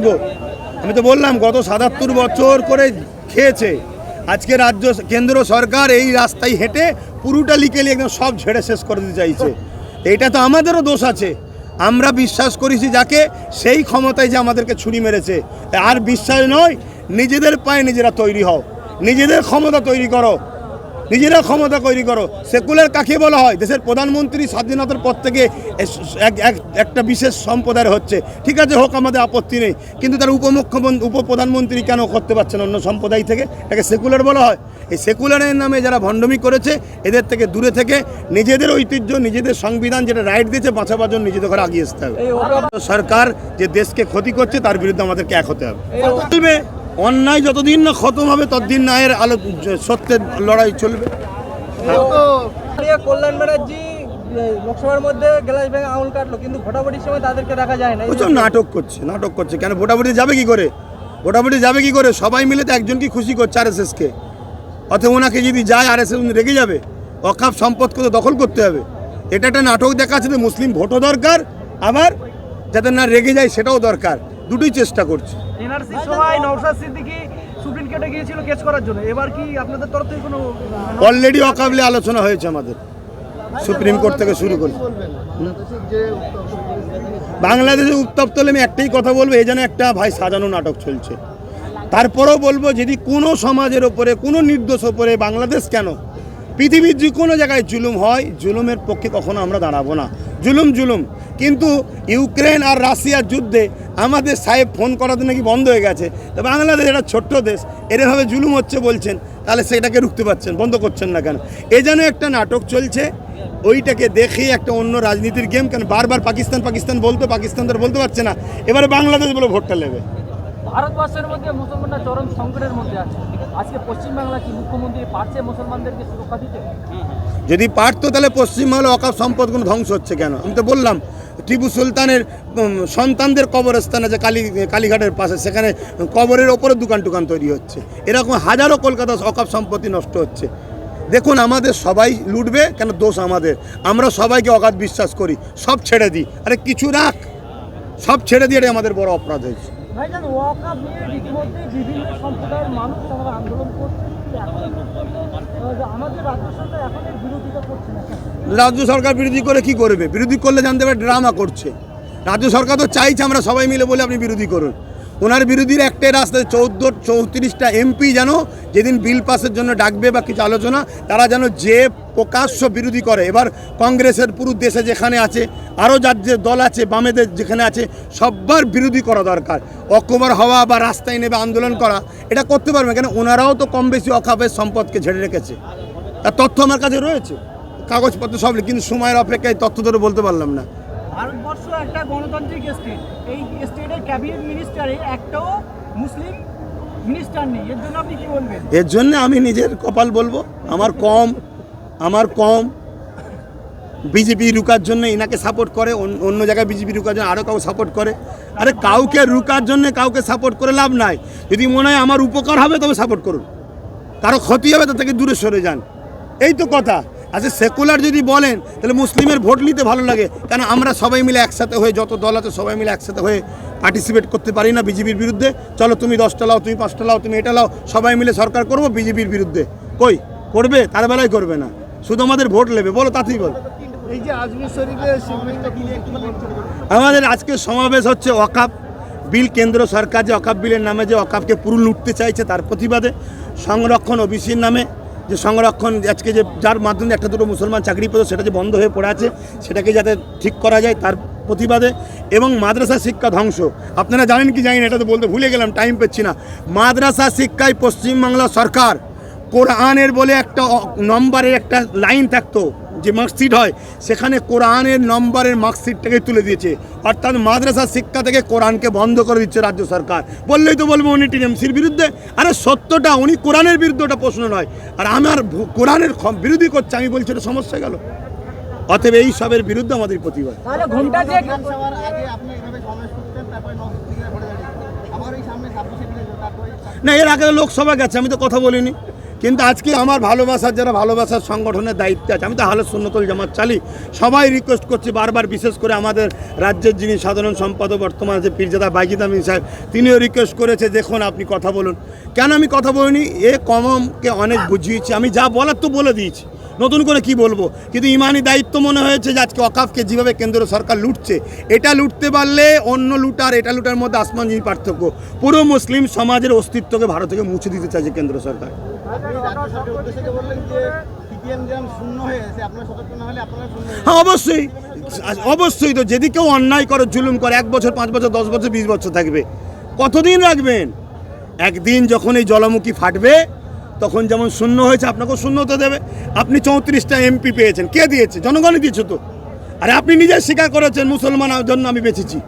থাকব আমি তো বললাম, গত সাতাত্তর বছর করে খেয়েছে। আজকে রাজ্য, কেন্দ্র সরকার এই রাস্তায় হেঁটে পুরোটা লিকেলি একদম সব ঝেড়ে শেষ করে দিতে চাইছে। এটা তো আমাদেরও দোষ আছে। আমরা বিশ্বাস করেছি যাকে, সেই ক্ষমতায় যে আমাদেরকে ছুরি মেরেছে। আর বিশ্বাস নয়, নিজেদের পায়ে নিজেরা তৈরি হও। নিজেদের ক্ষমতা তৈরি করো। নিজেরা ক্ষমতা তৈরি করো। সেকুলার কাকে বলা হয়? দেশের প্রধানমন্ত্রী স্বাধীনতার পর থেকে এক- এক- একটা বিশেষ সম্প্রদায়ের হচ্ছে। ঠিক আছে হোক আমাদের আপত্তি নেই। কিন্তু তার উপমুখ্যমন্ত্রী উপপ্রধানমন্ত্রী কেন করতে পারছেন অন্য সম্প্রদায় থেকে? এটাকে সেকুলার বলা হয়। এই সেকুলারের নামে যারা ভণ্ডমি করেছে এদের থেকে দূরে থেকে নিজেদের ঐতিহ্য নিজেদের সংবিধান যেটা রাইট দিয়েছে বাঁচাবার জন্য নিজেদের ঘরে আগিয়ে আসতে হবে। সরকার যে দেশকে ক্ষতি করছে তার বিরুদ্ধে আমাদেরকে এক হতে হবে। অন্যায় যতদিন না খতম হবে ততদিন না এর আলো সত্যের লড়াই চলবে। কল্যাণ ব্যানার্জি লোকসভার মধ্যে গ্লাস ভেঙে আঙুল কাটলো কিন্তু ভোটাভুটির সময় তাদেরকে দেখা যায় না নাটক করছে নাটক করছে। কেন ভোটাভুটি যাবে কি করে? ভোটাভুটি যাবে কি করে? সবাই মিলে তো একজনকে খুশি করছে আর এস কে অথবা ওনাকে যদি যায় আর এস রেগে যাবে। অকাপ সম্পদকে তো দখল করতে হবে। এটা একটা নাটক দেখাচ্ছে যে মুসলিম ভোটও দরকার আবার যাতে না রেগে যায় সেটাও দরকার। দুটোই চেষ্টা করছি। এনআরসির সময় নওশাদ সিদ্দিকী সুপ্রিম কোর্টে গিয়েছিল কেস করার জন্য। এবার কি আপনাদের তরফ থেকে কোনো অলরেডি অকাবলে আলোচনা হয়েছে আমাদের। সুপ্রিম কোর্ট থেকে শুরু করে। বাংলাদেশে উত্তপ্ত হলে আমি একটাই কথা বলব এই যেন একটা ভাই সাজানো নাটক চলছে। তারপরেও বলব যদি কোনো সমাজের ওপরে কোনো নির্দোষ ওপরে বাংলাদেশ কেন পৃথিবীর যে কোনো জায়গায় জুলুম হয় জুলুমের পক্ষে কখনো আমরা দাঁড়াবো না। জুলুম জুলুম। কিন্তু ইউক্রেন আর রাশিয়ার যুদ্ধে আমাদের সাহেব ফোন করাতে নাকি বন্ধ হয়ে গেছে। তো বাংলাদেশ একটা ছোট্ট দেশ এরভাবে জুলুম হচ্ছে বলছেন, তাহলে সেটাকে রুখতে পারছেন, বন্ধ করছেন না কেন? এ যেন একটা নাটক চলছে, ওইটাকে দেখে একটা অন্য রাজনীতির গেম, কেন বারবার পাকিস্তান পাকিস্তান বলতো, পাকিস্তান তো বলতে পারছে না। এবারে বাংলাদেশ বলে ভোটটা নেবে। ভারতবর্ষের মধ্যে মুসলমানরা চরম সংকটের মধ্যে আছে। আজকে পশ্চিমবাংলা কি মুখ্যমন্ত্রী মুসলমানদেরকে যদি পারতো তাহলে পশ্চিমবঙ্গে অকাপ সম্পদগুলো ধ্বংস হচ্ছে কেন? আমি তো বললাম, টিপু সুলতানের সন্তানদের কবরস্থান আছে কালী, কালীঘাটের পাশে, সেখানে কবরের ওপরে দোকান টুকান তৈরি হচ্ছে। এরকম হাজারো কলকাতা অকাপ সম্পত্তি নষ্ট হচ্ছে। দেখুন, আমাদের সবাই লুটবে, কেন দোষ আমাদের? আমরা সবাইকে অগাধ বিশ্বাস করি, সব ছেড়ে দিই। আরে কিছু রাখ। সব ছেড়ে দিয়ে আমাদের বড় অপরাধ হয়েছে। ভাইজান ওয়াকাপ নিয়ে রীতিমধ্যে বিভিন্ন সম্প্রদায়ের মানুষ তারা আন্দোলন করছে? রাজ্য সরকার বিরোধী করে কি করবে? বিরোধী করলে জানতে পারে ড্রামা করছে। রাজ্য সরকার তো চাইছে আমরা সবাই মিলে বলে আপনি বিরোধী করুন। ওনার বিরোধীর একটাই রাস্তা, চৌদ্দ, চৌত্রিশটা এমপি যেন যেদিন বিল পাসের জন্য ডাকবে বা কিছু আলোচনা, তারা যেন যে প্রকাশ্য বিরোধী করে। এবার কংগ্রেসের পুরো দেশে যেখানে আছে, আরও যার যে দল আছে, বামেদের যেখানে আছে, সব্বার বিরোধী করা দরকার। অকবার হওয়া বা রাস্তায় নেবে আন্দোলন করা, এটা করতে পারবে কেন ওনারাও তো কম বেশি অখাপের সম্পদকে ঝেড়ে রেখেছে। তার তথ্য আমার কাছে রয়েছে, কাগজপত্র সব, কিন্তু সময়ের অপেক্ষায় তথ্য ধরে বলতে পারলাম না। ভারতবর্ষ একটা গণতান্ত্রিক স্টেট এই স্টেটের ক্যাবিনেট মিনিস্টারে একটাও মুসলিম মিনিস্টার নেই। এর জন্য আপনি কি বলবেন? এর জন্য আমি নিজের কপাল বলব, আমার কম আমার কম। বিজেপি রুকার জন্য এনাকে সাপোর্ট করে, অন্য- জায়গায় বিজেপি রুকার জন্য আরও কাউ সাপোর্ট করে। আরে কাউকে রুকার জন্য কাউকে সাপোর্ট করে লাভ নাই। যদি মনে হয় আমার উপকার হবে, তবে সাপোর্ট করুন। কারও ক্ষতি হবে তা থেকে দূরে সরে যান। এই তো কথা। আচ্ছা সেকুলার যদি বলেন তাহলে মুসলিমের ভোট নিতে ভালো লাগে। কেন আমরা সবাই মিলে একসাথে হয়ে যত দল আছে সবাই মিলে একসাথে হয়ে পার্টিসিপেট করতে পারি না বিজেপির বিরুদ্ধে। চলো তুমি দশটা লাও তুমি পাঁচটা লাও তুমি এটা লাও সবাই মিলে সরকার করব বিজেপির বিরুদ্ধে। কই? করবে? তার বেলায় করবে না। শুধু আমাদের ভোট নেবে। বলো তাতেই বল। আমাদের আজকে সমাবেশ হচ্ছে অকাপ বিল কেন্দ্র সরকার যে অকাপ বিলের নামে যে অকাপকে পুরো লুটতে চাইছে তার প্রতিবাদে। সংরক্ষণ ওবিসির নামে। যে সংরক্ষণ, আজকে যে যার মাধ্যমে একটা দুটো মুসলমান চাকরি পেত, সেটা যে বন্ধ হয়ে পড়ে আছে, সেটাকে যাতে ঠিক করা যায় তার প্রতিবাদে। এবং মাদ্রাসা শিক্ষা ধ্বংস। আপনারা জানেন কি জানেন, এটা তো বলতে ভুলে গেলাম টাইম পাচ্ছি না। মাদ্রাসা শিক্ষায় পশ্চিমবাংলা সরকার কোরআনের বলে একটা নম্বরের একটা লাইন থাকতো। যে মার্কশিট হয় সেখানে কোরআনের নম্বরের মার্কশিটটাকে তুলে দিয়েছে। অর্থাৎ মাদ্রাসা শিক্ষা থেকে কোরআনকে বন্ধ করে দিচ্ছে রাজ্য সরকার। বললেই তো বলব উনি টিএমসির বিরুদ্ধে। আরে সত্যটা উনি কোরআনের বিরুদ্ধে ওটা প্রশ্ন নয়। আর আমার কোরআনের বিরোধী করছে আমি বলছি এটা সমস্যা গেল। অতএব এই সবের বিরুদ্ধে আমাদের প্রতিবাদ। না এর আগে লোকসভা গেছে আমি তো কথা বলিনি। কিন্তু আজকে আমার ভালোবাসার যারা ভালোবাসার সংগঠনের দায়িত্বে আছে, আমি তো হালে সুন্নতল জামাত চালি। সবাই রিকোয়েস্ট করছি বারবার বিশেষ করে আমাদের রাজ্যের যিনি সাধারণ সম্পাদক, বর্তমান যে পীরজাদা বাইজিদ আমিন সাহেব, তিনিও রিকোয়েস্ট করেছে, দেখুন, আপনি কথা বলুন। কেন আমি কথা বলিনি? এ কমমকে অনেক বুঝিয়েছি। আমি যা বলার তো বলে দিয়েছি। নতুন করে কি বলব? কিন্তু ইমানি দায়িত্ব মনে হয়েছে যে আজকে অকাফকে যেভাবে কেন্দ্র সরকার লুটছে, এটা লুটতে পারলে অন্য লুটার, এটা লুটার মধ্যে আসমান পার্থক্য। পুরো মুসলিম সমাজের অস্তিত্বকে ভারত থেকে মুছে দিতে চাইছে কেন্দ্র সরকার। হয়ে অবশ্যই। অবশ্যই তো, যদি কেউ অন্যায় করে, জুলুম করে, এক বছর, পাঁচ বছর, দশ বছর, বিশ বছর থাকবে, কতদিন রাখবেন? একদিন যখন এই জলমুখী ফাটবে, তখন যেমন শূন্য হয়েছে, আপনাকেও শূন্য হতে দেবে। আপনি চৌত্রিশটা এমপি পেয়েছেন। কে দিয়েছে? জনগণই দিয়েছে তো। আরে, আপনি নিজে স্বীকার করেছেন, মুসলমান জন্য আমি বেঁচেছি।